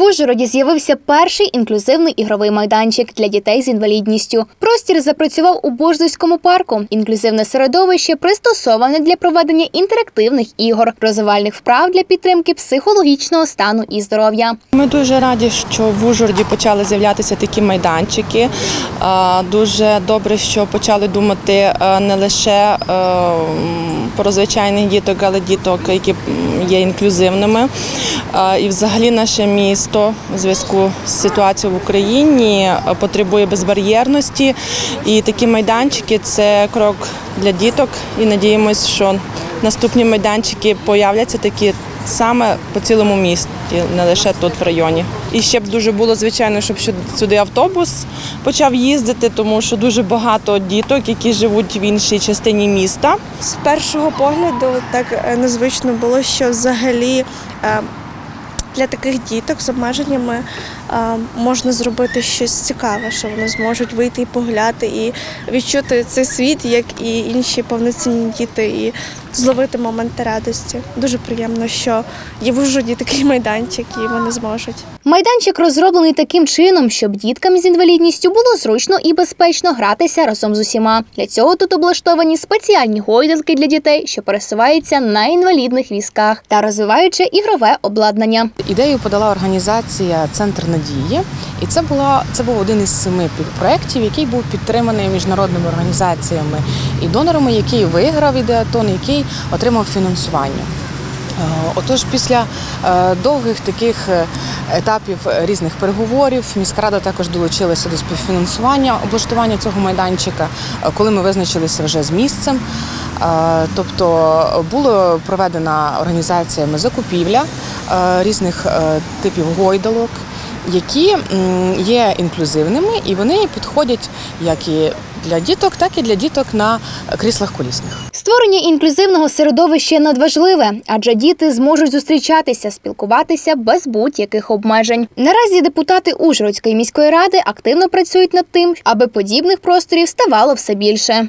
В Ужгороді з'явився перший інклюзивний ігровий майданчик для дітей з інвалідністю. Простір запрацював у Бождуському парку. Інклюзивне середовище пристосоване для проведення інтерактивних ігор, розвивальних вправ для підтримки психологічного стану і здоров'я. Ми дуже раді, що в Ужгороді почали з'являтися такі майданчики. Дуже добре, що почали думати е, не лише е, про звичайних діток, але діток, які є інклюзивними. І взагалі наше місто у зв'язку з ситуацією в Україні потребує безбар'єрності. І такі майданчики це крок для діток. І надіємось, що наступні майданчики появляться такі саме по цілому місті, не лише тут в районі. І ще б дуже було звичайно, щоб сюди автобус почав їздити, тому що дуже багато діток, які живуть в іншій частині міста. З першого погляду так е, незвично було, що взагалі е, для таких діток з обмеженнями можна зробити щось цікаве, що вони зможуть вийти і погуляти, і відчути цей світ, як і інші повноцінні діти, і зловити моменти радості. Дуже приємно, що є в Ужгороді такий майданчик, і вони зможуть. Майданчик розроблений таким чином, щоб діткам з інвалідністю було зручно і безпечно гратися разом з усіма. Для цього тут облаштовані спеціальні гойдалки для дітей, що пересуваються на інвалідних візках та розвиваюче ігрове обладнання. Ідею подала організація Центр надії, і це була це був один із семи підпроєктів, який був підтриманий міжнародними організаціями і донорами, який виграв ідеатон, який отримав фінансування. Е, Отож, після е, довгих таких е, етапів різних переговорів міська рада також долучилася до співфінансування облаштування цього майданчика, коли ми визначилися вже з місцем. Тобто була проведена організаціями закупівля різних е, типів гойдалок, які є інклюзивними і вони підходять як і для діток, так і для діток на кріслах колісних. Створення інклюзивного середовища надважливе, адже діти зможуть зустрічатися, спілкуватися без будь-яких обмежень. Наразі депутати Ужгородської міської ради активно працюють над тим, аби подібних просторів ставало все більше.